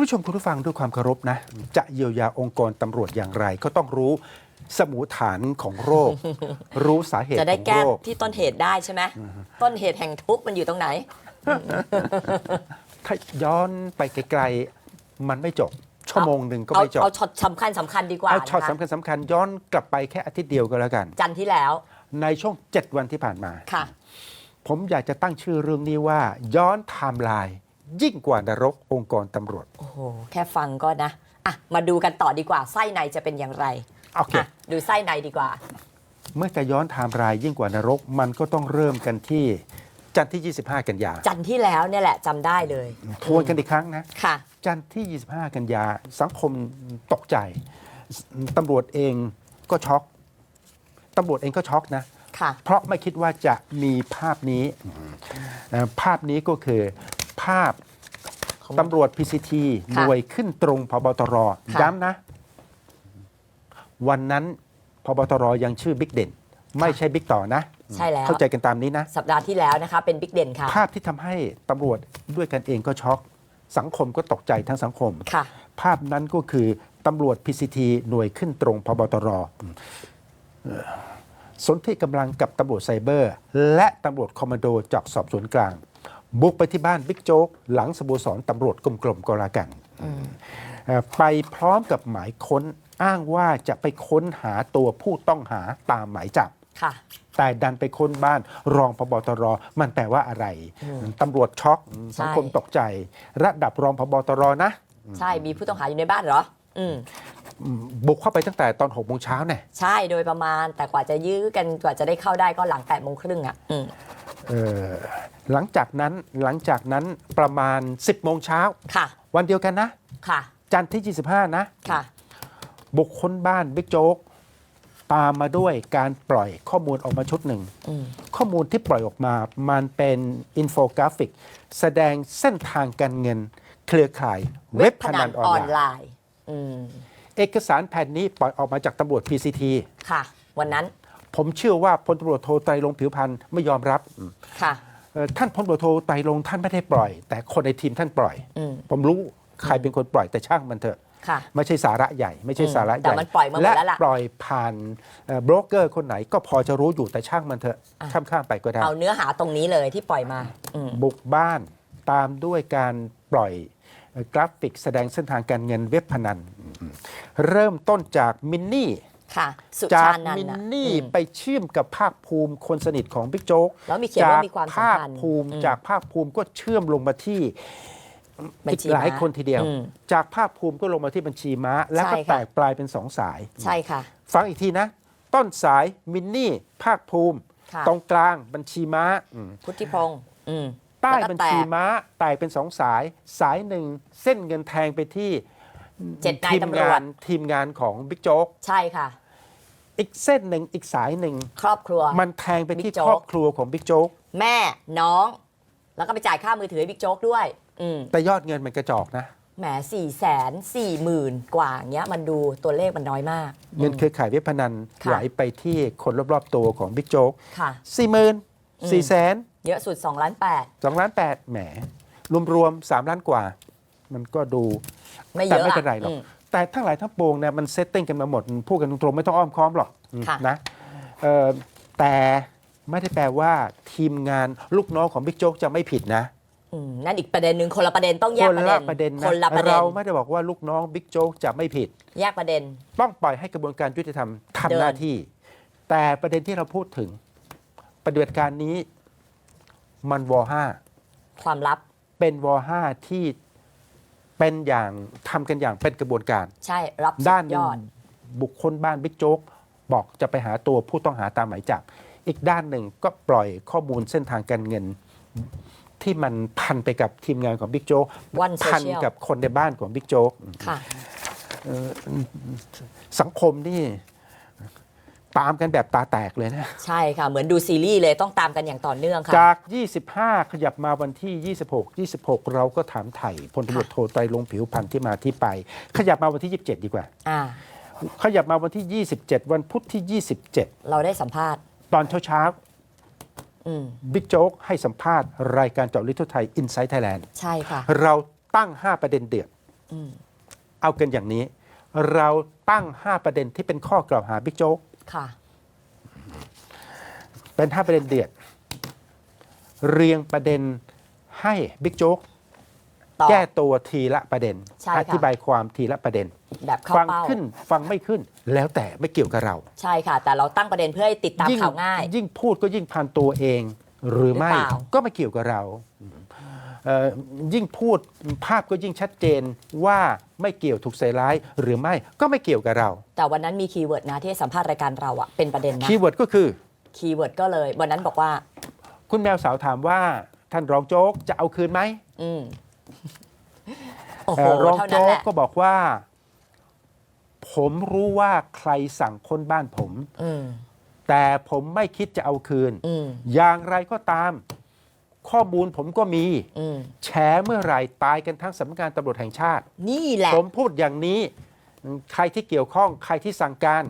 คุณผู้ชมคุณผู้ฟังด้วยความเคารพนะ จะเยียวยาองค์กรตำรวจอย่างไร ก็ต้องรู้สมุฐานของโรค รู้สาเหตุจะได้ของแก้โรค ที่ต้นเหตุได้ใช่ไหมต้นเหตุแห่งทุกข์มันอยู่ตรงไหน ถ้าย้อนไปไกลๆ มันไม่จบ ชั่วโมงหนึ่งก็เอาไม่จบเอาช็อตสำคัญสำคัญดีกว่าเอาช็อตนะคะสำคัญสำคัญย้อนกลับไปแค่อาทิตย์เดียวก็แล้วกัน จันทร์ที่แล้วในช่วง 7 วันที่ผ่านมา ค่ะ ผมอยากจะตั้งชื่อเรื่องนี้ว่า ย้อนไทม์ไลน์ ยิ่งกว่านรกองค์กรตำรวจ โอ้โห แค่ฟังก็นะ อะ มาดูกันต่อดีกว่า ไส้ในจะเป็นอย่างไรโอเคอะดูไส้ในดีกว่า เมื่อจะย้อนไทม์ไลน์ยิ่งกว่านรกมันก็ต้องเริ่มกันที่จันทร์ที่ 25 กันยาจันทร์ที่แล้วเนี่ยแหละจำได้เลยทวนกันอีกครั้งนะ ค่ะ จันทร์ที่ 25 กันยาสังคมตกใจตำรวจเองก็ช็อกตำรวจเองก็ช็อกนะ ค่ะ เพราะไม่คิดว่าจะมีภาพนี้เอ่อภาพนี้ก็คือ ภาพของตำรวจ PCT หค่ะน่วยขึ้นตรงพบตรค่ะย้ำนะ วันนั้นพบตรยังชื่อบิ๊กเด่น ไม่ใช่บิ๊กต่อนะ ใช่แล้ว เข้าใจกันตามนี้นะ สัปดาห์ที่แล้วนะคะ เป็นบิ๊กเด่นค่ะ ภาพที่ทำให้ตำรวจด้วยกันเองก็ช็อก สังคมก็ตกใจทั้งสังคมค่ะภาพนั้นก็คือตำรวจ PCT หน่วยขึ้นตรงพบตรเอ่อสนที่กำลังกับตำรวจไซเบอร์ และตำรวจคอมมานโดจากสอบสวนกลาง บุกไปที่บ้านบิ๊กโจ๊กหลังสโมสรตำรวจกลมๆก็แล้วกันเอ่อไปพร้อมกับหมายค้นอ้างว่าจะไปค้นหาตัวผู้ต้องหาตามหมายจับค่ะแต่ดันไปค้นบ้านรองพบตร มันแปลว่าอะไรตำรวจช็อกใช่สังคมตกใจ ระดับรองพบตรนะ ใช่มีผู้ต้องหาอยู่ในบ้านเหรออืมบุกเข้าไปตั้งแต่ตอน6โมงเช้าเนี่ยใช่โดยประมาณแต่กว่าจะยื้อกันกว่าจะได้เข้าได้ก็หลัง8ปดโมงครึ่งอะอืมเอ่อ หลังจากนั้นหลังจากนั้นประมาณ 10โมงเช้าค่ะ วันเดียวกันนะ ค่ะ จันทร์ที่ 25 นะค่ะ บุกค้นบ้านบิ๊กโจ๊กตามมาด้วยการปล่อยข้อมูลออกมาชุดหนึ่ง อืม ข้อมูลที่ปล่อยออกมามันเป็นอินโฟกราฟิก แสดงเส้นทางการเงิน เครือข่าย เว็บพนันออนไลน์ น์ อืม เอกสารแผ่นนี้ปล่อยออกมาจากตำรวจ PCT ค่ะ วันนั้น ผมเชื่อว่าพลตำรวจโทไตรลงค์ผิวพันธ์ไม่ยอมรับ ค่ะเอ่อ ท่านพลตำรวจโทไตรลงค์ท่านไม่ได้ปล่อย แต่คนในทีมท่านปล่อยอืมผมรู้ใครเป็นคนปล่อยแต่ช่างมันเถอะค่ะไม่ใช่สาระใหญ่ ไม่ใช่อืมสาระใหแต่ญ่มันปล่อยมาหมดและแล้วล่ะปล่อยผ่านโบรกเกอร์คนไหนก็พอจะรู้อยู่แต่ช่างมันเถอะอะข้ามข้ามๆไปก็ได้เอาเนื้อหาตรงนี้เลยที่ปล่อยมาอืมบุกบ้านตามด้วยการปล่อยเอ่อกราฟิกแสดงเส้นทางการเงินเว็บพนัน เริ่มต้นจากมินนี่ ค่ะ สุจาชากนันมิท์นน่ะนี่อืมไปเชื่อมกับภาคภูมิคนสนิทของบิ๊กโจ๊กแล้วมีเขียนว่ามีความสัมภาคพันธ์ ภูมิอืมจากภาคภูมิก็เชื่อมลงมาที่บัญอีกชีหลายม้คนทีเดียว อืมจากภาคภูมิก็ลงมาที่บัญชีม้า แล้วก็ใช่ค่ะ แตกปลายเป็นสองสาย ใช่ค่ะ ฟังอีกทีนะ ต้นสายมินนี่ ภาคภูมิ ค่ะ ตรงกลางบัญชีม้าอืมพุทธิพงศ์อืมใต้แล้วก็บัญชีแตก ม้าแตกเป็นสองสาย สายหนึ่งเส้นเงินแทงไปที่ เจ็ดนายทีมตำรวจงานทีมงานของบิ๊กโจ๊กใช่ค่ะ อีกเส้นหนึ่งอีกสายหนึ่งครอบครัว มันแทงไปที่บิ๊กโจ๊กครอบครัวของบิ๊กโจ๊กแม่น้อง แล้วก็ไปจ่ายค่ามือถือให้บิ๊กโจ๊กด้วย อืมแต่ยอดเงินมันกระจอกนะแหมสี่แสนสี่หมื่นกว่าอย่างเงี้ย มันดูตัวเลขมันน้อยมาก เงินเครือข่ายเว็บพนันค่ะไหลไปที่คนรอบๆตัวของบิ๊กโจ๊กค่ะสี่หมื่นสี่แสนเยอะสุด2ล้าน8สองล้านแปดแหม รวมๆสามล้านกว่า มันก็ดู ไม่เยแต่อะไม่เป็นไรหรอกอืมแต่ทั้งหลายทั้งปวงเนี่ยมันเซตติ้งกันมาหมดพูดกันตรงๆไม่ต้องอ้อมค้อมหรอกค่ะ นะเอ่อแต่ไม่ได้แปลว่าทีมงานลูกน้องของบิ๊กโจ๊กจะไม่ผิดนะอืมนั่นอีกประเด็นหนึ่งคนละประเด็นต้องแยคกนประเด็ละนประเด็นนะคนละประเด็นเราไม่ได้บอกว่าลูกน้องบิ๊กโจ๊กจะไม่ผิด แยกประเด็น ต้องปล่อยให้กระบวนการยุติธรรมเดิทำนหน้าที่ แต่ประเด็นที่เราพูดถึง ปฏิบัติการนี้มันวห้าความลับเป็นวห้าที่ เป็นอย่างทำกันอย่างเป็นกระบวนการ ใช่รับสุด้านดหยนึ่งอด บุคคลบ้านบิ๊กโจ๊กบอกจะไปหาตัวผู้ต้องหาตามหมายจับ อีกด้านหนึ่งก็ปล่อยข้อมูลเส้นทางการเงิน ที่มันพันไปกับทีมงานของบิ๊กโจ๊ก One พัน Social กับคนในบ้านของบิ๊กโจ๊กค่ะ สังคมนี่ ตามกันแบบตาแตกเลยนะ ใช่ค่ะ เหมือนดูซีรีส์เลยต้องตามกันอย่างต่อเนื่องค่ะ จาก 25 ขยับมาวันที่ 26 26 เราก็ถามไถ่พลตำรวจโทไตรลงค์ผิวพันธ์ที่มาที่ไป ขยับมาวันที่ 27 ดีกว่า อ่า ขยับมาวันที่ 27 วันพุธที่ 27 เราได้สัมภาษณ์ ตอนเช้าอืมๆบิ๊กโจ๊กให้สัมภาษณ์รายการเจาะลึกทั่วไทย Inside Thailand ใช่ค่ะ เราตั้ง 5 ประเด็นเดือดอืม เอากันอย่างนี้ เราตั้ง 5 ประเด็นที่เป็นข้อกล่าวหาบิ๊กโจ๊ก ค่ะ เป็น5ประเด็นเดือด เรียงประเด็นให้บิ๊กโจ๊กตอบแก้ตัวทีละประเด็น ใช่ค่ะ อธิบายความทีละประเด็น แบบเข้าฟังเป้าขึ้นฟังไม่ขึ้น แล้วแต่ไม่เกี่ยวกับเรา ใช่ค่ะ แต่เราตั้งประเด็นเพื่อให้ติดตามยิ่งข่าวง่าย ยิ่งพูดก็ยิ่งพันตัวเอง หรือไม่หรือเปล่า ก็ไม่เกี่ยวกับเราเอ่อ ยิ่งพูดภาพก็ยิ่งชัดเจนว่าไม่เกี่ยวถูกใส่ร้ายหรือไม่ก็ไม่เกี่ยวกับเรา แต่วันนั้นมีคีย์เวิร์ดนะที่ให้สัมภาษณ์รายการเราอะเป็นประเด็นนะคีย์เวิร์ดก็คือคีย์เวิร์ดก็เลย วันนั้นบอกว่า คุณแมวสาวถามว่าท่านรองโจ๊กจะเอาคืนไหมอืมโอ้โหเอ่อรองเท่านั้นโจ๊แหกละก็บอกว่า ผมรู้ว่าใครสั่งค้นบ้านผมอืมแต่ผมไม่คิดจะเอาคืนอืมอย่างไรก็ตาม ข้อมูลผมก็มีอืมแฉเมื่อไหร่ตายกันทั้งสำนักงานตำรวจแห่งชาติ นี่แหละผมพูดอย่างนี้ ใครที่เกี่ยวข้องใครที่สั่งการ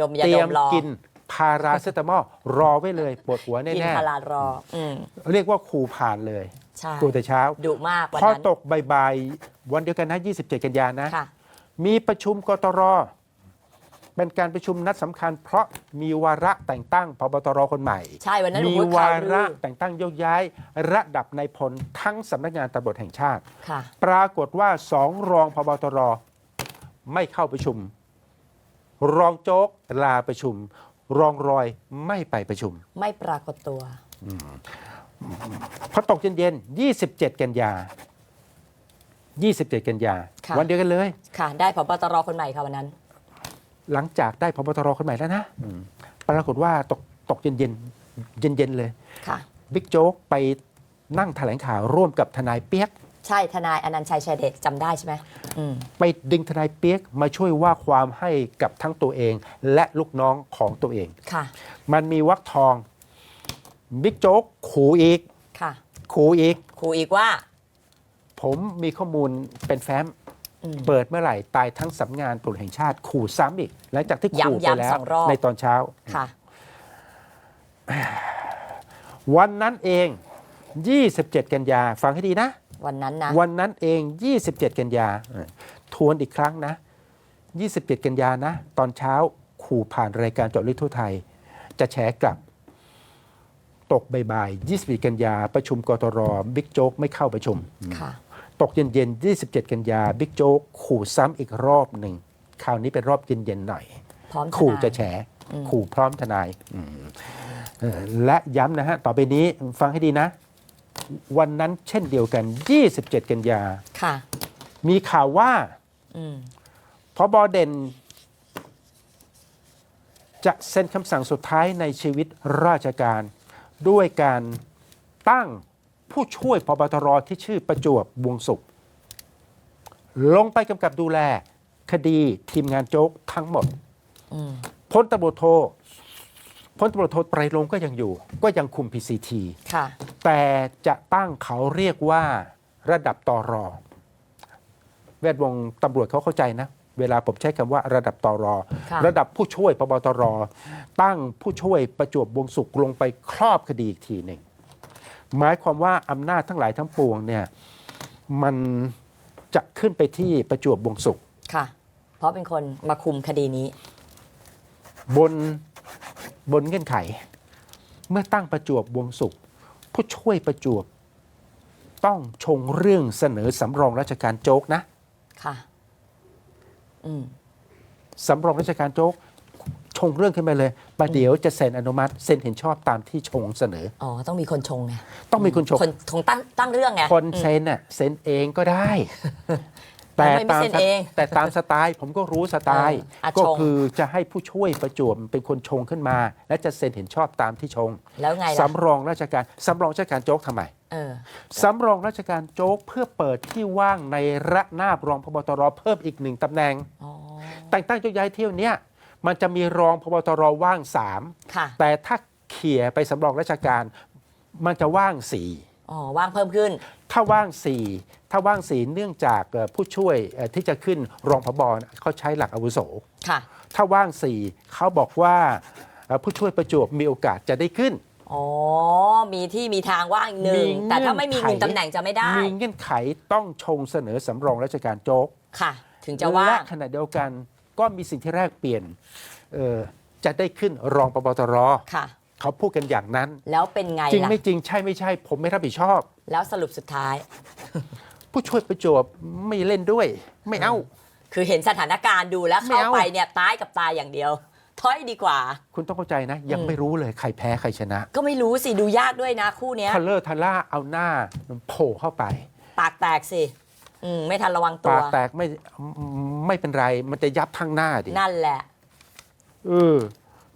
ดมยาเตรีดยมมรอกินพาราเซตามอลรอไว้เลยปวดหัวกินแน่พารารออืมๆเรียกว่าขู่ผ่านเลยใช่ตัวแต่เช้า ดุมากวันพอนั้นตกบ่ายๆวันเดียวกันนะ 27 กันยานะ ค่ะ มีประชุมกตร เป็นการประชุมนัดสำคัญ เพราะมีวาระแต่งตั้งพบตรคนใหม่ ใช่วันนั้นมีโอ้โหวาข่ลืระอแต่งตั้งโยกย้าย ระดับในายพลทั้งสำนักงานตำรวจแห่งชาติ ค่ะ ปรากฏว่าสองรองพบตรไม่เข้าประชุม รองโจ๊กลาประชุม รองรอยไม่ไปประชุม ไม่ปรากฏตัว พอตกเย็นๆ27 กันยา 27 กันยา ค่ะ วันเดียวกันเลย ค่ะ ได้ผบตรคนใหม่ค่ะวันนั้น หลังจากได้พบตรคนใหม่แล้วนะอืมปรากฏว่าตกตกเย็นเย็นเย็นเย็นๆเลยค่ะบิ๊กโจ๊กไปนั่งแถลงข่าวร่วมกับทนายเปียก ใช่ทนายอนันต์ชัยชัยเดชจำได้ใช่ไหมอืมไปดึงทนายเปียกมาช่วยว่าความให้กับทั้งตัวเอง และลูกน้องของตัวเองค่ะ มันมีวักทองบิ๊กโจ๊กขู่อีกค่ะขู่อีกครูอีกว่า ผมมีข้อมูลเป็นแฟ้มอืม เปิดเมื่อไหร่ตายทั้งสำนักงานตำรวจแห่งชาติขู่ซ้ำอีก หลังจากที่ขู่ไปย้ำๆแล้สวองรอบ ในตอนเช้า ค่ะ วันนั้นเอง 27 กันยา ฟังให้ดีนะ วันนั้นนะ วันนั้นเอง 27 กันยาเออทวนอีกครั้งนะ 27 กันยานะ ตอนเช้าขู่ผ่านรายการเจาะลึกทั่วไทย จะแฉกลับ ตกบ่ายๆ21กันยา ประชุมกตรบิ๊กโจ๊กไม่เข้าประชุม ค่ะ ตกเย็นๆ 27 กันยาบิ๊กโจ๊กขู่ซ้ำอีกรอบหนึ่ง คราวนี้เป็นรอบเย็นๆหน่อย พร้อมทขู่นายจะแฉอืมขู่พร้อมทนายอืมเอ่อและย้ำนะฮะ ต่อไปนี้ฟังให้ดีนะ วันนั้นเช่นเดียวกัน 27 กันยา ค่ะ มีข่าวว่าอืมพบเด่น จะเซ็นคำสั่งสุดท้ายในชีวิตราชการ ด้วยการตั้ง ผู้ช่วยพบตรที่ชื่อประจวบวงสุข ลงไปกำกับดูแล คดีทีมงานโจ๊กทั้งหมดอืมพลตำรวจโทพลตำรวจโทไตรรงค์ก็ยังอยู่ ก็ยังคุม PCT ค่ะแต่จะตั้งเขาเรียกว่าระดับตอรอแวดวงตำรวจเขาเข้าใจนะ เวลาผมใช้คำว่าระดับตอรอค่ะระดับผู้ช่วยปบตรตั้งผู้ช่วยประจวบวงสุขลงไปครอบคดีอีกทีหนึ่ง หมายความว่าอำนาจทั้งหลายทั้งปวงเนี่ยมันจะขึ้นไปที่ประจวบวงสุขค่ะ เพราะเป็นคนมาคุมคดีนี้ บนบนเงื่อนไข เมื่อตั้งประจวบวงสุข ผู้ช่วยประจวบ ต้องชงเรื่องเสนอสำรองราชการโจ๊กนะ ค่ะ อืมสำรองราชการโจ๊ก ชงเรื่องขึ้นมาเลยประเดี๋ยวจะเซ็นอนุมัติเซ็นเห็นชอบตามที่ชงเสนอ อ๋อ ต้องมีคนชงไง ต้องมีคนชง คนชงตั้งตั้งเรื่องไง คนอืมเซ็นน่ะเซ็นเองก็ได้ แต่ทำไมไม่ตามเซ็นเองแต่ตามสไตล์ผมก็รู้สไตล์เอออะก็ชงคือจะให้ผู้ช่วยประจวบเป็นคนชงขึ้นมา และจะเซ็นเห็นชอบตามที่ชง แล้วไงล่ะสำรองราชการสำรองราชการโจ๊กทำไมเออสำรองราชการโจ๊กเพื่อเปิดที่ว่างในระนาบรองพบตรเพิ่มอีกหนึ่งตำแหน่งอ๋อแต่งตั้งโยกย้ายเที่ยวเนี้ย มันจะมีรองพบตรว่างสามค่ะ แต่ถ้าเขี่ยไปสำรองราชการ มันจะว่างสี่อ๋อ ว่างเพิ่มขึ้น ถ้าว่างสี่ถ้าว่างสี่เนื่องจากเอ่อผู้ช่วยเอ่อที่จะขึ้นรองพบเขาใช้หลักอาวุโสค่ะ ถ้าว่างสี่เขาบอกว่าเอ่อผู้ช่วยประจวบมีโอกาสจะได้ขึ้นอ๋อ มีที่มีทางว่างอีกหนึ่มีงเงื่อนแต่ถ้าไม่มีหนึ่งไขตำแหน่งจะไม่ได้ มีเงื่อนไขต้องชงเสนอสำรองราชการโจ๊ก ค่ะ ถึงจะว่าและงขณะเดียวกัน ก็มีสิ่งที่แรกเปลี่ยนเอ่อจะได้ขึ้นรองปบตรค่ะเขาพูดกันอย่างนั้น แล้วเป็นไงจริงล่ะไม่จริงใช่ไม่ใช่ ผมไม่รับผิดชอบ แล้วสรุปสุดท้าย ผู้ช่วยประจวบไม่เล่นด้วย ไม่เอา คือเห็นสถานการณ์ดูแล้วไม่เข้าเอาไปเนี่ยตายกับตายอย่างเดียวถอยดีกว่า คุณต้องเข้าใจนะ ยังอืมไม่รู้เลยใครแพ้ใครชนะ ก็ไม่รู้สิ ดูยากด้วยนะคู่เนี้ยทัลเลอร์ทัลล่าเอาหน้าโผล่เข้าไป ปากแตกสิ อืมไม่ทันระวังตัปาวกแตกไม่ไม่เป็นไร มันจะยับทั้งหน้าดินั่นแหละ เออ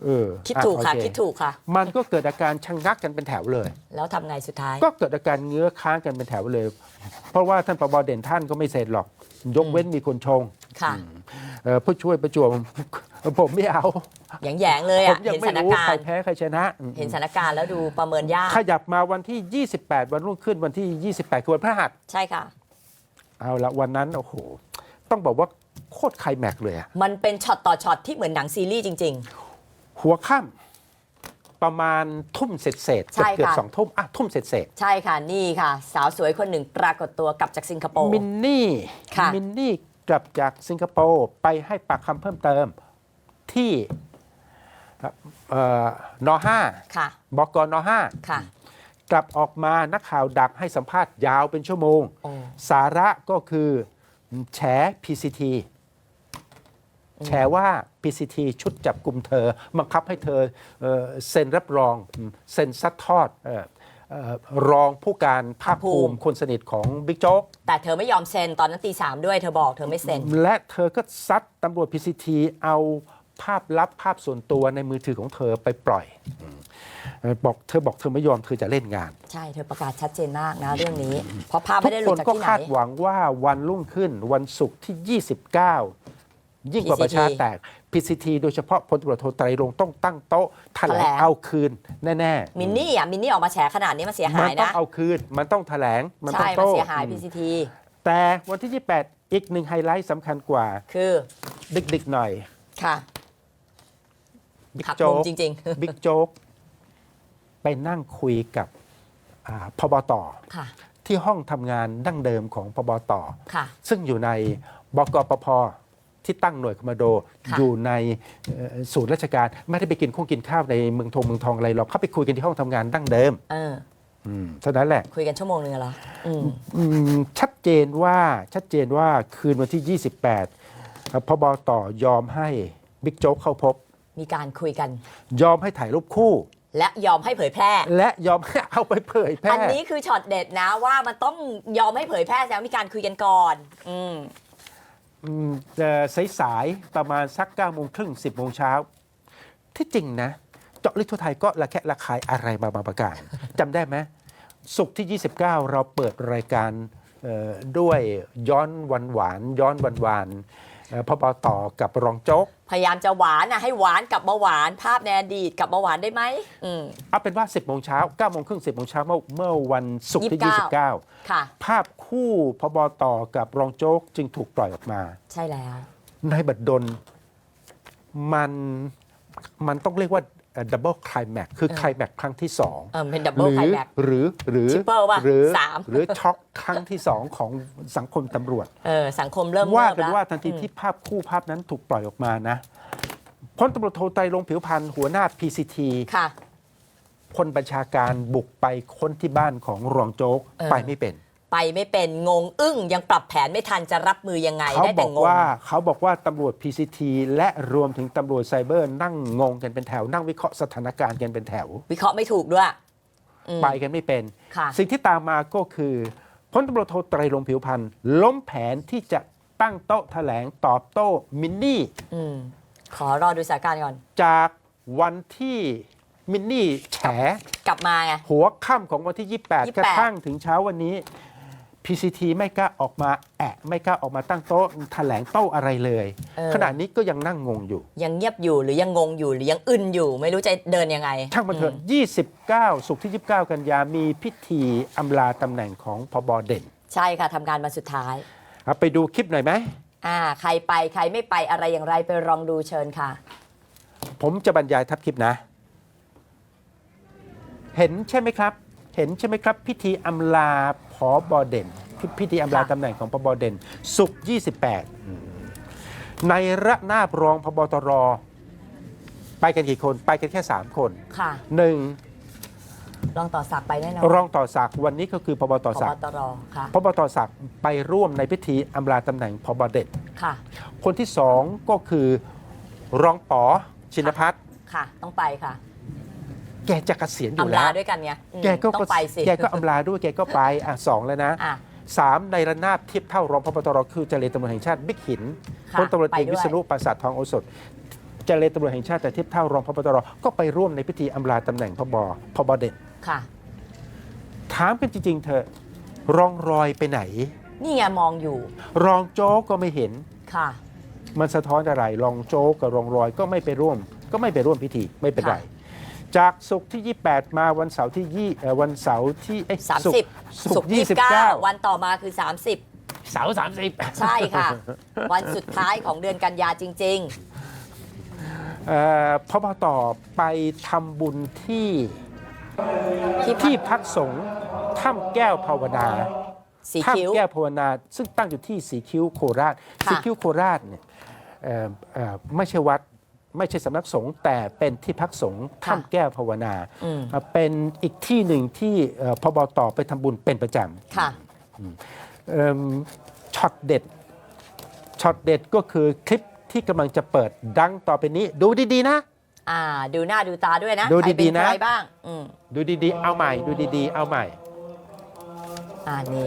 เออคิดถูกค่ะอ่โอเคิดถูกค่ะ มันก็เกิดอาการชะงงักกันเป็นแถวเลย แล้วทำไงสุดท้าย ก็เกิดอาการเงื้อค้างกันเป็นแถวเลย เพราะว่าท่านปบเด่นท่านก็ไม่เสร็จหรอก ยกเว้นมีคนชงค่ะเอ่อผู้ช่วยประจวบ ผมไม่เอาอย่างแยงๆเลยผอะ มยังเห็นสไม่ถานรู้การใครณ์ แพ้ใครชนะอืมเห็นสถานการณ์แล้วดูประเมินยาก ขยับมาวันที่ 28 วันรุ่งขึ้นวันที่ 28คือวันพฤหัส ใช่ค่ะ เอาละวันนั้น โอ้โห ต้องบอกว่าโคตรไคลแม็กซ์เลยอะมันเป็นช็อตต่อช็อตที่เหมือนหนังซีรีส์จริง หัวค่ำประมาณทุ่มเสร็จเศษๆใช่เกือบค่ะสองทุ่มอะทุ่มเสร็จเศษๆใช่ค่ะนี่ค่ะ สาวสวยคนหนึ่งปรากฏตัวกลับจากสิงคโปร์ มินนี่ค่ะ มินนี่กลับจากสิงคโปร์ไปให้ปากคำเพิ่มเติมที่เอ่อนห้าค่ะ บกนห้า ค่ะ กลับออกมานักข่าวดักให้สัมภาษณ์ยาวเป็นชั่วโมงโอ้สาระก็คือแฉ PCT แฉว่า PCT ชุดจับกลุ่มเธอบังคับให้เธอเอ่อเซ็นรับรองเซ็นซัดทอดเอ่อเอ่อรองผู้การภาคภูมิคนสนิทของบิ๊กโจ๊ก แต่เธอไม่ยอมเซ็นตอนนั้นตีสามด้วยเธอบอกเธอไม่เซ็น และเธอก็ซัดตำรวจ PCT เอา ภาพลับภาพส่วนตัวในมือถือของเธอไปปล่อยเอ่อบอกเธอบอกเธอไม่ยอมเธอจะเล่นงาน ใช่เธอประกาศชัดเจนมากนะเรื่องนี้ เพราะภาพทุไม่กได้หคลุดนจากก็ที่ไหนคาดหวังว่าวันรุ่งขึ้นวันศุกร์ที่ 29 ยิ่งกว่า PCT ประชาแตก PCT โดยเฉพาะพลตำรวจโทไตรรงค์ต้องตั้งโต๊ะแถลแถลงงเอาคืนแน่ๆมินนี่อะมินนี่ออกมาแฉขนาดนี้มันเสียมัหานยต้องนะเอาคืนมันต้องแถลงมันต้อใช่งมันโต้เสียหายอืม PCT แต่วันที่ 28 อีกหนึ่งไฮไลท์สำคัญกว่า คือดึกๆหน่อยค่ะ บิ๊กหักโจ๊มุมกจริงบิ๊กโจ๊กไปนั่งคุยกับอ่าพบตๆค่ะ ที่ห้องทำงานดั้งเดิมของพบต ค่ะ ซึ่งอยู่ในบกปพที่ตั้งหน่วยคอมมานโด ค่ะ อยู่ในเอ่อศูนย์ราชการ ไม่ได้ไปกินข้องกินข้าวในเมืองทงเมืองทองอะไรหรอกเขาไปคุยกันที่ห้องทำงานดั้งเดิมเออ อืมเท่านั้นแหละ คุยกันชั่วโมงหนึงเหรออืม อืมชัดเจนว่าชัดเจนว่าคืนวันที่ 28เอ่อพบต่อยอมให้บิ๊กโจ๊กเข้าพบ มีการคุยกัน ยอมให้ถ่ายรูปคู่ และยอมให้เผยแพร่ และยอมให้เอาไปเผยแพร่อันนี้คือช็อตเด็ดนะว่ามันต้องยอมให้เผยแพร่แล้วมีการคุยกันก่อน อืมอืมเอ่อสายๆประมาณสัก9โมงครึ่ง10โมงเช้า ที่จริงนะ เจาะลึกทั่วไทยก็ระแคะระคายอะไรมาบางประการ จำได้ไหมสุกร์ที่ 29 เราเปิดรายการเอ่อด้วยย้อนวันหวาน ย้อนวันหวานเอ่อพบต่อกับรองโจ๊ก พยายามจะหวานนะให้หวานกลับมาหวาน ภาพในอดีตกลับมาหวานได้ไหมอืม เอาเป็นว่า 10โมงเช้า9โมงครึ่ง10โมงเช้าเมื่อเมื่อวันศุกร์ที่ 29 29ค่ะ ภาพคู่พบต่อกับรองโจ๊กจึงถูกปล่อยออกมาใช่แล้วในบัดดลมันมันต้องเรียกว่า ดับเบิลคล m แม็กคือเออคล m แม็กครั้งที่สองเออเป็นดับหเบิลรืไคลแม็กหรือหรือ Triple ป่ะหรือสาม หรือช็อกครั้งที่สองของสังคมตำรวจ เออสังคมเริ่มว่าเริ่มกันแล้วว่าทันทีอืมที่ภาพคู่ภาพนั้นถูกปล่อยออกมานะพลตำรวจโทไตรรงค์ผิวพันธ์หัวหน้า PCT ค่ะพลบัญชาการบุกไปค้นที่บ้านของรองโจ๊กเออ ไปไม่เป็น ไปไม่เป็นงงอึ้งยังปรับแผนไม่ทันจะรับมือยังไงเขาได้บแต่อกงง ว่าเขาบอกว่าตำรวจ PCT และรวมถึงตำรวจไซเบอร์นั่งงงกันเป็นแถว นั่งวิเคราะห์สถานการณ์กันเป็นแถว วิเคราะห์ไม่ถูกด้วยอืม ไปกันไม่เป็น ค่ะ สิ่งที่ตามมาก็คือพลตำรวจโทไตรรงค์ผิวพันธ์ล้มแผนที่จะตั้งโต๊ะแถลงตอบโต้มินนี่ อืมขอรอดูสถานการณ์ก่อน จากวันที่มินนี่แฉ กลับมาไง หัวค่ำของวันที่ 28 28 กระทั่งถึงเช้าวันนี้ PCT ไม่กล้าออกมาแอะไม่กล้าออกมาตั้งโต๊ะแถลงโต้อะไรเลย เออ ขณะนี้ก็ยังนั่งงงอยู่ ยังเงียบอยู่หรือยังงงอยู่หรือยังอึนอยู่ ไม่รู้จะเดินยังไงช่างมันเถอะ 29 สุกร์ที่ 29 กันยามีพิธีอำลาตำแหน่งของพบเด่นใช่ค่ะทำการมาสุดท้าย เอาไปดูคลิปหน่อยไหม อ่า ใครไปใครไม่ไปอะไรอย่างไรไปลองดูเชิญค่ะ ผมจะบรรยายทับคลิปนะ เห็นใช่ไหมครับ เห็นใช่ไหมครับ พิธีอำลาพอบอเด่น พิพิธีอำลาค่ะตำแหน่งของพบเด่นศุกร์28อืมในระนาบรองพบตร ไปกันกี่คนไปกันแค่ 3 คนค่ะ หนึ่งรองต่อศักดิ์ไปแน่นอนรองต่อศักดิ์วันนี้ก็คือพบตพศับกดิ์ตรค่ะพบตศักดิ์ไปร่วมในพิธีอำลาตำแหน่งพบเด่น ค่ะ คนที่สองก็คือรองปอชินพัฒน์ค่ะ ต้องไปค่ะ แกจะเกษียณอยู่อำแล้ลาวด้วยกันไงอืมแกก็ต้องไปสิแกก็อำลาด้วยแกก็ไปอะสองแล้วนะอะ สามในระนาบเทียบเท่ารองพบตรคือเจรตำรวจแห่งชาติบิ๊กหินค่ะพลตำรวจเอกไปด้วย วิษณุปราสาททองโอสถเจรตำรวจแห่งชาติแต่เทียบเท่ารองพบตรก็ไปร่วมในพิธีอำลาตำแหน่งพบพบเด่นค่ะ ถามกันจริงๆเธอะรองรอยไปไหน นี่ไงมองอยู่รองโจ๊กก็ไม่เห็น ค่ะ มันสะท้อนอะไร รองโจ๊กกับรองรอยก็ไม่ไปร่วม ก็ไม่ไปร่วมพิธีไม่เป็นไร ค่ะ จากศุกร์ที่ 28 มาวันเสาร์ที่ยี่เอ่อวันเสาร์ที่เอ้ยสามศุกสิบร์ศุศุกกร์ร์ยี่สิบเก้า29วันต่อมาคือสามสิบเสาร์สามสิบใช่ค่ะ วันสุดท้ายของเดือนกันยาจริง เอ่อพบต่อไปทำบุญที่ๆที่พัที่กพักสงฆ์ถ้ำแก้วภาวนาสีคิ้ว ถ้ำแก้วภาวนา ซึ่งตั้งอยู่ที่สีคิ้วโคราช ค่ะ สีคิ้วโคราชเนี่ยเอ่อเอ่อไม่ใช่วัด ไม่ใช่สำนักสงฆ์แต่เป็นที่พักสงฆ์ถ้ำแก้วภาวนาอืมเอ่อเป็นอีกที่หนึ่งที่เอ่อพบต่อไปทำบุญเป็นประจำค่ะเอิ่มช็อตเด็ดช็อตเด็ดก็คือคลิปที่กำลังจะเปิดดังต่อไปนี้ ดูดีๆนะอ่าดูหน้าดูตาด้วยนะดูใครเป็ดีๆนะใครบ้างอืมดูดีๆ เอาใหม่ ดูดีๆ เอาใหม่ อ่านี่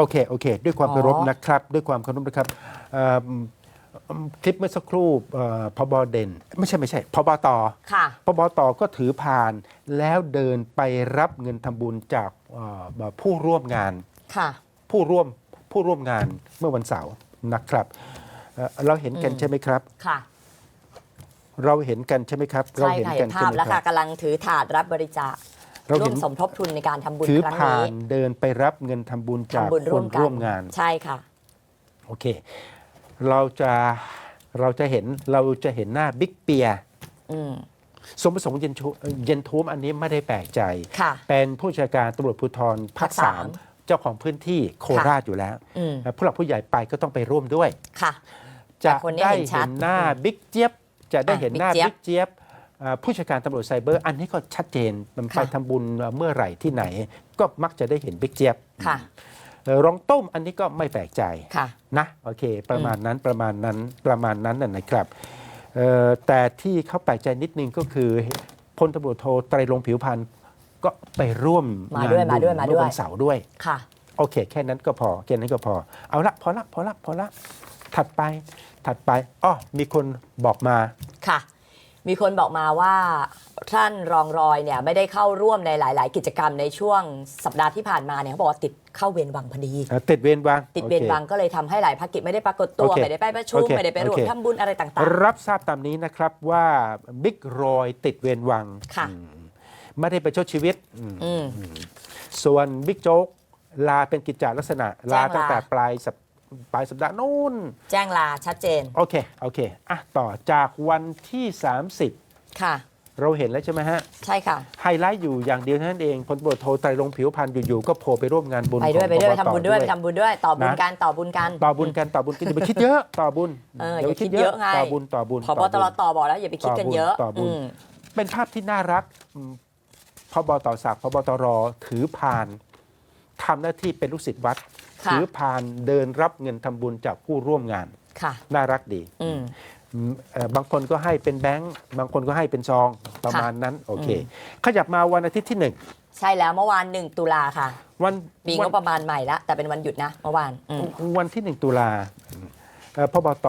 โอเคโอเค ด้วยความอ๋อเคารพนะครับ ด้วยความเคารพนะครับเอิ่มคลิปเมื่อสักครู่เอ่อพบเด่น ไม่ใช่ไม่ใช่พบตค่ะ พบตก็ถือพานแล้วเดินไปรับเงินทำบุญจากเอ่อผู้ร่วมงาน ค่ะ ผู้ร่วมผู้ร่วมงานเมื่อวันเสาร์นะครับเอ่อเราเห็นกันอืมใช่ไหมครับ ค่ะเราเห็นกันใช่ไหมครับ เราใช่เห็นค่ะกัเห็นนใช่ภาพไหมแล้วคค่ะรับกำลังถือถาดรับบริจาค เราร่วเห็มนสมทบทุนในการทำบุญถือครั้งผ่านี้นเดินไปรับเงินทำบุญจากทำบุญคร่วนมกันร่วมงาน ใช่ค่ะ โอเค เราจะเราจะเห็นเราจะเห็นหน้าบิ๊กเปียอืมสมประสงค์เย็นชูเย็นทูมอันนี้ไม่ได้แปลกใจ ค่ะ เป็นผู้จัดการตำรวจภูธรภาคภาคสาสามมเจ้าของพื้นที่โคราชอยู่แล้ว อืมผู้หลักผู้ใหญ่ไปก็ต้องไปร่วมด้วย ค่ะ จะแต่คนนี้ได้เห็นชัเห็ดนหน้าบิ๊กเจี๊ยบจะได้อะเห็นหน้าบิ๊กเจี๊ยบ บิ๊กเจี๊ยบอ่า ผู้จัดการตำรวจไซเบอร์ อันนี้ก็ชัดเจนมันไปค่ะทำบุญเมื่อไหร่ที่ไหน ก็มักจะได้เห็นบิ๊กเจี๊ยบค่ะเอ่อรองต้มอันนี้ก็ไม่แปลกใจค่ะนะโอเค ประมาณนั้นประมาณนั้นประมาณนั้นน่ะนะครับเอ่อแต่ที่เขาแปลกใจนิดนึงก็คือพลตำรวจโทไตรรงค์ผิวพันธ์ก็ไปร่วมมางานด้วยบุมาญด้วยมาด้วยเมื่อวันเสาร์ด้วยค่ะโอเค แค่นั้นก็พอแค่นั้นก็พอ เอาละพอละพอละพอละถัดไปถัดไปอ้อมีคนบอกมาค่ะ มีคนบอกมาว่าท่านรองรอยเนี่ยไม่ได้เข้าร่วมในหลาย ๆ กิจกรรมในช่วงสัปดาห์ที่ผ่านมาเนี่ยเขาบอกว่าติดเข้าเวรวังพอดีเอ่อติดเวรวังติดเวรโอควังก็เลยทำให้หลายภารกิจไม่ได้ปรากฏตัว โอเคไม่ได้ไปประชุม โอเคไม่ได้ไปร่วมโอเค ทำบุญอะไรต่างรับทราบตามนี้นะครับว่าบิ๊กรอยติดเวรวังค่ะ อืมไม่ได้ไปชดชีวิตอืมๆ อืม ส่วนบิ๊กโจ๊กลาเป็นกิจจาลักษณะแจ้งลาลาตั้งแต่ปลายสัป ปลายสัปดาห์นู้นแจ้งลาชัดเจน โอเค โอเคอะต่อจากวันที่ 30 ค่ะ เราเห็นแล้วใช่ไหมฮะ ใช่ค่ะ ไฮไลท์อยู่อย่างเดียวเท่านั้นเองพลตำรวจโทไตรรงค์ผิวพันธ์อยู่ๆก็โผล่ไปร่วมงานบุญไปด้วยของไปด้วยปปทำบุญด้วยตไปทำบุญด้วย ต่อบุญนะ กันต่อบุญกัน ต่อบุญกันต่อบุญกันอย่าไปคิดเยอะต่อบุญเอออย่าไปอย่าคิดเยอะไง ต่อบุญต่อบุญพบตรต่อบอกแล้วอย่าไปคิดกันเยอะต่อบุญอืมเป็นภาพที่น่ารักอืมพบต่อศักดิ์พบตรถือพานทำหน้าที่เป็นลูกศิษย์วัดค่ะ ถือพานเดินรับเงินทำบุญจากผู้ร่วมงานค่ะน่ารักดีอืมอืมเอ่อบางคนก็ให้เป็นแบงค์บางคนก็ให้เป็นซองประมาณนั้นโอเค ขยับมาวันอาทิตย์ที่หนึ่งใช่แล้วเมื่อวานหนึ่งตุลาค่ะ วันปีวังนบประมาณใหม่ละแต่เป็นวันหยุดนะเมื่อวานอืมวันที่หนึ่งตุลาเอ่อพบต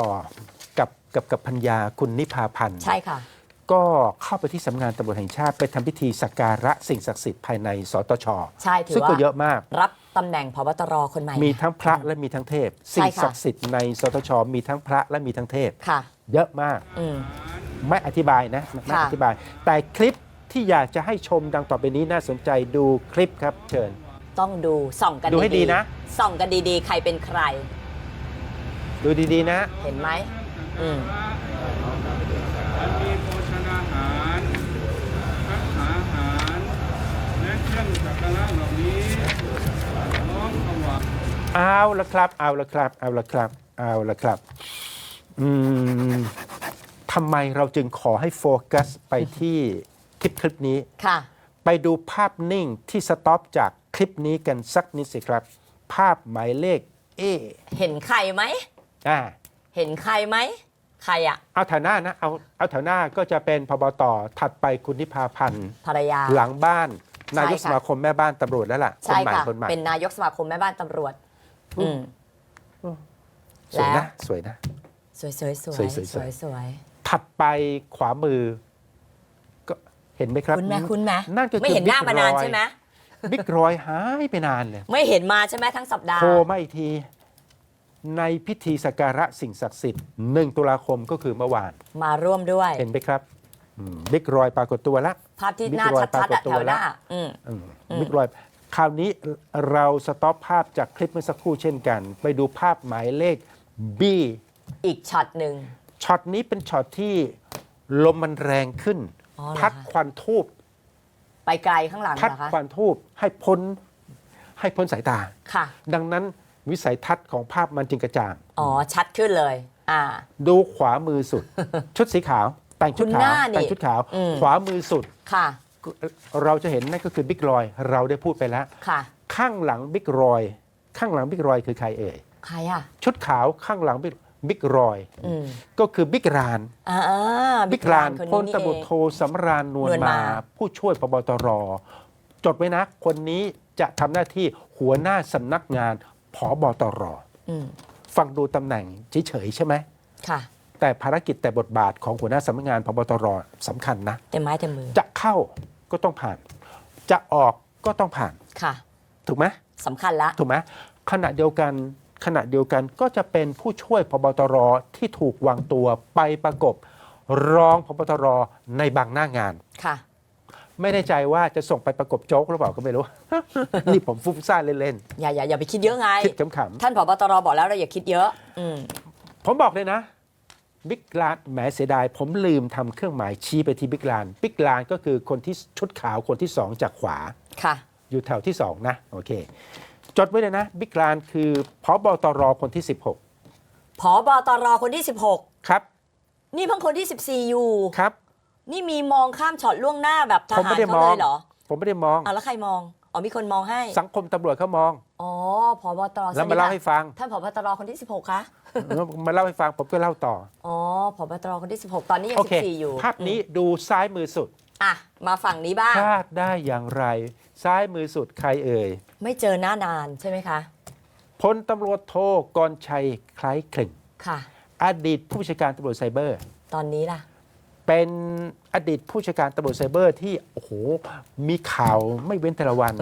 กับกับกับพัญญาคุณนิพาพันธ์ใช่ค่ะ ก็เข้าไปที่สำนักงานตำรวจแห่งชาติ ไปทำพิธีสักการะสิ่งศักดิ์สิทธิ์ภายในสตชใช่ถือซึ่งว่าก็เยอะมาก รับ ตำแหน่งพบตรคนใหม่มีทั้งพระและมีทั้งเทพใช่สิ่งค่ะศักดิ์สิทธิ์ในสตชมีทั้งพระและมีทั้งเทพ ค่ะ เยอะมาก อืม ไม่อธิบายนะไม่ค่ะอธิบาย แต่คลิปที่อยากจะให้ชมดังต่อไปนี้น่าสนใจดูคลิปครับ เชิญ ต้องดูส่องกันดูให้ดีนะ ส่องกันดีๆ ใครเป็นใคร ดูดีๆนะ เห็นไหมอืม อันมีโภชนาหารพักษาหาร และเครื่องสักการะเหล่านี้น้อมถวาย เอาละครับ เอาละครับ เอาละครับ เอาละครับ อืมทำไมเราจึงขอให้โฟกัสไปที่คลิปคลิปนี้ ค่ะ ไปดูภาพนิ่งที่สต็อปจากคลิปนี้กันสักนิดสิครับ ภาพหมายเลขเอเห็นใครไหม อ่า เห็นใครไหม ใครอะเอาแถวหน้านะ เอา เอาแถวหน้าก็จะเป็นพบตถัดไปคุณนิพาพันธ์ ภรรยา หลังบ้านใช่นายกค่ะสมาคมแม่บ้านตำรวจแล้วล่ะคนใช่ใหม่ค่ะ คนใหม่ เป็นนายกสมาคมแม่บ้านตำรวจ อืมสวยแล้นะวสวยนะ สวยสวยสวยสวยสสวยสววยยสวยถัดไปขวามือ ก็เห็นไหมครับคุณแม่คุณแม่นั่นก็คือไม่เห็นหน้าบิ๊กมานานรอยใช่ไหมบิ๊กรอยหายไปนานเลยไม่เห็นมาใช่ไหมทั้งสัปดาห์โผล่มาอีกที ในพิธีสักการะสิ่งศักดิ์สิทธิ์หนึ่งตุลาคมก็คือเมื่อวาน มาร่วมด้วย เห็นไหมครับอืมบิ๊กรอยปรากฏตัวแล้วภาพที่บิ๊กหน้ารอยชัดๆอะปรากฏตัวแถวหน้าแล้วอืมอืมบิ๊กรอย คราวนี้เราสต็อปภาพจากคลิปเมื่อสักครู่เช่นกัน ไปดูภาพหมายเลข B อีกช็อตหนึ่งช็อตนี้เป็นช็อตที่ลมมันแรงขึ้น อ๋อเหรอคะพัดควันทูบไปไกลข้างหลังพัดเหรอคะควันทูบให้พ้นให้พ้นสายตา ค่ะ ดังนั้นวิสัยทัศน์ของภาพมันจึงกระจ่าง อ๋อ ชัดขึ้นเลย อ่า ดูขวามือสุด ชุดสีขาว แต่งชุดคุณหขาวน้านี่แต่งชุดขาว อืม ขวามือสุด ค่ะ เราจะเห็นนั่นก็คือบิ๊กรอยเราได้พูดไปแล้ว ค่ะ ข้างหลังบิ๊กรอยข้างหลังบิ๊กรอยคือใครเอ่ยใครอะ ชุดขาวข้างหลังบิ๊กบิ๊กรอย อืมก็คือบิ๊กรานอ่าอ่าบิ๊กรานคนพลนี้นี่ตำรวจเองโทสำราญนวลนวลมามา ผู้ช่วยพบตรจดไว้นะ คนนี้จะทำหน้าที่หัวหน้าสำนักงานผบตรอืมฟังดูตำแหน่งเฉยๆใช่ไหมค่ะ แต่ภารกิจแต่บทบาทของหัวหน้าสำนักงานพบตรสำคัญนะ เต็มไม้เต็มมือ จะเข้าก็ต้องผ่าน จะออกก็ต้องผ่าน ค่ะถูกไหมสำคัญละ ถูกไหมขณะเดียวกันขณะเดียวกันก็จะเป็นผู้ช่วยพบตรที่ถูกวางตัวไปประกบรองพบตรในบางหน้างาน ค่ะ ไม่แน่ใจว่าจะส่งไปประกบโจ๊กหรือเปล่าก็ไม่รู้ นี่ผมฟุ้งซ่านเล่นอย่าอย่าอย่าไปคิดเยอะไง ๆคิดขำท่านผบตรบอกแล้วเราอย่าคิดเยอะ อืม ๆผมบอกเลยนะ บิ๊กลานแหมเสียดาย ผมลืมทำเครื่องหมายชี้ไปที่บิ๊กลานบิ๊กลานก็คือคนที่ชุดขาวคนที่สองจากขวาค่ะ อยู่แถวที่2นะโอเค จดไว้เลยนะบิ๊กลานคือพบตรคนที่ผบตรคนที่ 16 ครับ16นี่เพิ่งคนที่ 14 อยู่ครับ นี่มีมองข้ามช็อตล่วงหน้าแบบทผมหารไม่ได้เขามอเลงยเหรอ ผมไม่ได้มองอะแล้วใครมองอ๋อมีคนมองให้ สังคมตำรวจเขามองอ๋อผบตรแล้วมาเล่าให้ฟังท่านผบตรคนที่ 16คะ มาเล่าให้ฟังผมก็เล่าต่ออ๋อผบตรคนที่ 16 ตอนนี้ยังโอเค14 อยู่ภาพนี้ดูซ้ายมือสุด อะ มาฝั่งนี้บ้างพลาดได้อย่างไร ซ้ายมือสุดใครเอ่ยไม่เจอหน้านานใช่ไหมคะ พลตำรวจโทกรชัยคล้ายคลึงค่ะ อดีตผู้บัญชาการตำรวจไซเบอร์ ตอนนี้ล่ะ เป็นอดีตผู้บัญชาการตำรวจไซเบอร์ที่โอ้โหมีข่าวไม่เว้นแต่ละวัน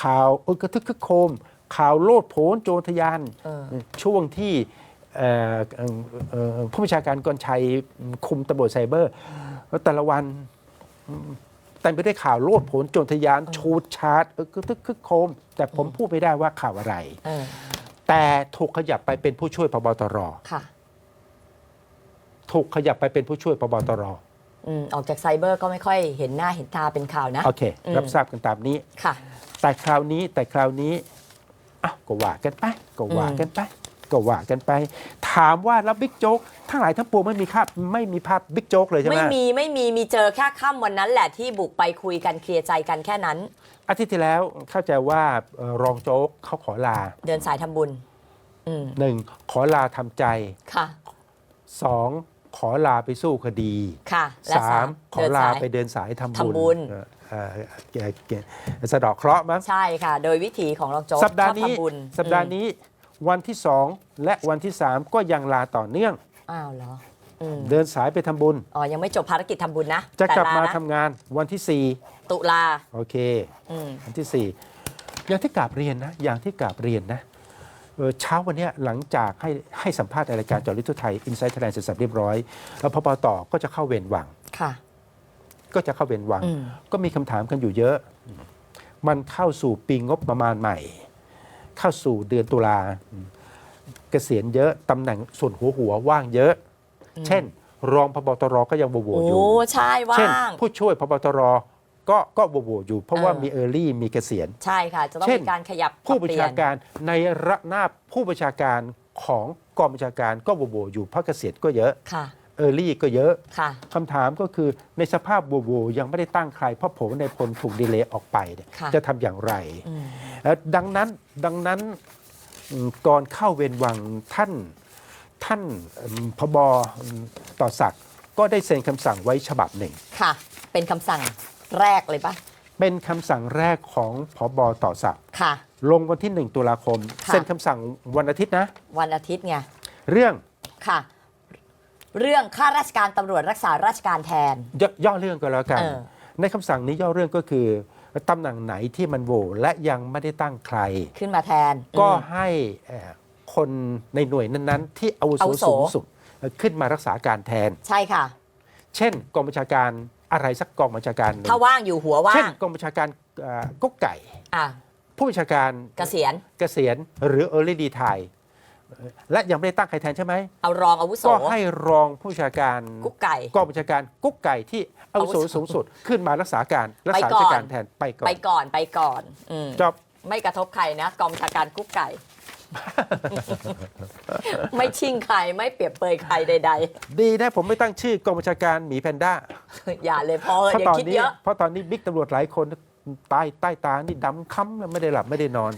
ข่าวเออกระทึกคึกโครม ข่าวโลดโผนโจรทยานเออช่วงที่เอ่อเอ่อเอ่อผู้บัญชาการกรชัยคุมตำรวจไซเบอร์แล้วแต่ละวันแต่ไปได้วยข่าวโลดโผนโจรทยานชูดชาร์จเออกระทึกคึกโครมแต่ผมพูดไม่ได้ว่าข่าวอะไรเออแต่ถูกขยับไปเป็นผู้ช่วยพบตรค่ะถูกขยับไปเป็นผู้ช่วยพบตรอืมออกจากไซเบอร์ก็ไม่ค่อยเห็นหน้าเห็นตาเป็นข่าวนะ โอเคอืมรับทราบกันตามนี้ ค่ะ แต่คราวนี้แต่คราวนี้ อ้าวก็ว่ากันไปก็ว่ากันไปก็ว่ากันไป ถามว่าแล้วบิ๊กโจ๊กทั้งหลายทั้งปวงไม่มีภาพไม่มีภาพบิ๊กโจ๊กเลยใช่ไหมไม่มีไม่มีมีเจอแค่ค่ำวันนั้นแหละที่บุกไปคุยกันเคลียร์ใจกันแค่นั้น อาทิตย์ที่แล้วเข้าใจว่าเอ่อรองโจ๊กเขาขอลา เดินสายทำบุญอืมหนึ่งขอลาทำใจค่ะสองขอลาไปสู้คดีค่ะและสามขอเดินลาสายไปเดินสายทำทำบุญ เอ่อเอ่อเอ่อสะเดอกเคราะห์มั้ง ใช่ค่ะ โดยวิถีของรองโจ๊กสัปดาห์ชอบนี้ ทำบุญสัปดาห์นี้วันที่สองและวันที่สามก็ยังลาต่อเนื่องอ้าวเหรออืมเดินสายไปทำบุญ อ๋อ ยังไม่จบภารกิจทำบุญนะจะกลับมาแต่ลทำงานวันที่ ตุลา4 โอเค อืมวันที่ 4 อย่างที่กราบเรียนนะ อย่างที่กราบเรียนนะเอ่อเช้าวันเนี้ยหลังจากให้ให้สัมภาษณ์ในรายการเจอริทุไทย อินไซต์ไทยแลนด์เสร็จสับเรียบร้อยแล้วพบต่อก็จะเข้าเวรหวัง ค่ะ ก็จะเข้าเวรวังอืมก็มีคำถามกันอยู่เยอะ มันเข้าสู่ปีงบประมาณใหม่ เข้าสู่เดือนตุลาเกษียณเยอะตำแหน่งส่วนหัวหัวว่างเยอะ เช่น รองพบตรก็ยังโหวโอ้ๆอยู่ใช่ว่เช่นางผู้ช่วยพบตรก็ก็โหวๆอยู่ เพราะว่าเออมีเออร์ลี่มีเกษียณใช่ค่ะจะต้องเช่นมีการขยับผู้ปบัรับญเปลี่ชายนการในระนาบผู้บัญชาการของกองบัญชาการก็โหวๆอยู่เพราะเกษียณก็เยอะค่ะ เออร์ลี่ก็เยอะค่ะ คำถามก็คือในสภาพโวๆยังไม่ได้ตั้งใคร เพราะผมในพลถูกดีเลย์ออกไปเนี่ยค่ะ จะทำอย่างไรอืมเอ่อดังนั้นดังนั้นอืมก่อนเข้าเวรวังท่านท่านอืมพบอืมต่อศักดิ์ก็ได้เซ็นคำสั่งไว้ฉบับหนึ่ง ค่ะ เป็นคำสั่งแรกเลยปะเป็นคำสั่งแรกของพบต่อศักดิ์ค่ะ ลงวันที่ 1 ตุลาคม ค่ะ เซ็นคำสั่งวันอาทิตย์นะ วันอาทิตย์ไงเรื่องค่ะ เรื่องข้าราชการตำรวจรักษาราชการแทนย่อย่อเรื่องก็แล้วกัน เออ ในคำสั่งนี้ย่อเรื่องก็คือตำแหน่งไหนที่มันโหวและยังไม่ได้ตั้งใคร ขึ้นมาแทนก็อืม ให้เอ่อคนในหน่วยนั้นๆ ที่อาวุโสอาวุโส สูงสุดเอ่อขึ้นมารักษาการแทน ใช่ค่ะ เช่น กองบัญชาการอะไรสักกองบัญชาการหนึ่งถ้าว่างอยู่หัวว่าเช่นงกองบัญชาการเอ่อกุ๊กไก่ อะผู้บัญชาการเกษียณ เกษียณหรือเออร์ลี่ดีไทย และยังไม่ได้ตั้งใครแทนใช่ไหมเอารองอาวุโสก็ให้รองผู้บัญชาการกุ๊กไก่ กองบัญชาการกุ๊กไก่ที่อาวุโสอาวุโสสูงสุด ขึ้นมารักษาการรักษาไปก่ราอนชการแทนไปก่อไปนก่อนไปก่อนอืมจบไม่กระทบใครนะกองบัญชาการกุ๊กไก่ ไม่ชิงใครไม่เปรียบเปยใครใด ดีนะผมไม่ตั้งชื่อกองบัญชาการหมีแพนด้าๆ อย่าเลยพอเพราะอย่าตอนคิดนี้เยอะ เพราะตอนนี้บิ๊กตำรวจหลายคนใต้ใต้ตานี่ดำค้ำไม่ได้หลับไม่ได้นอน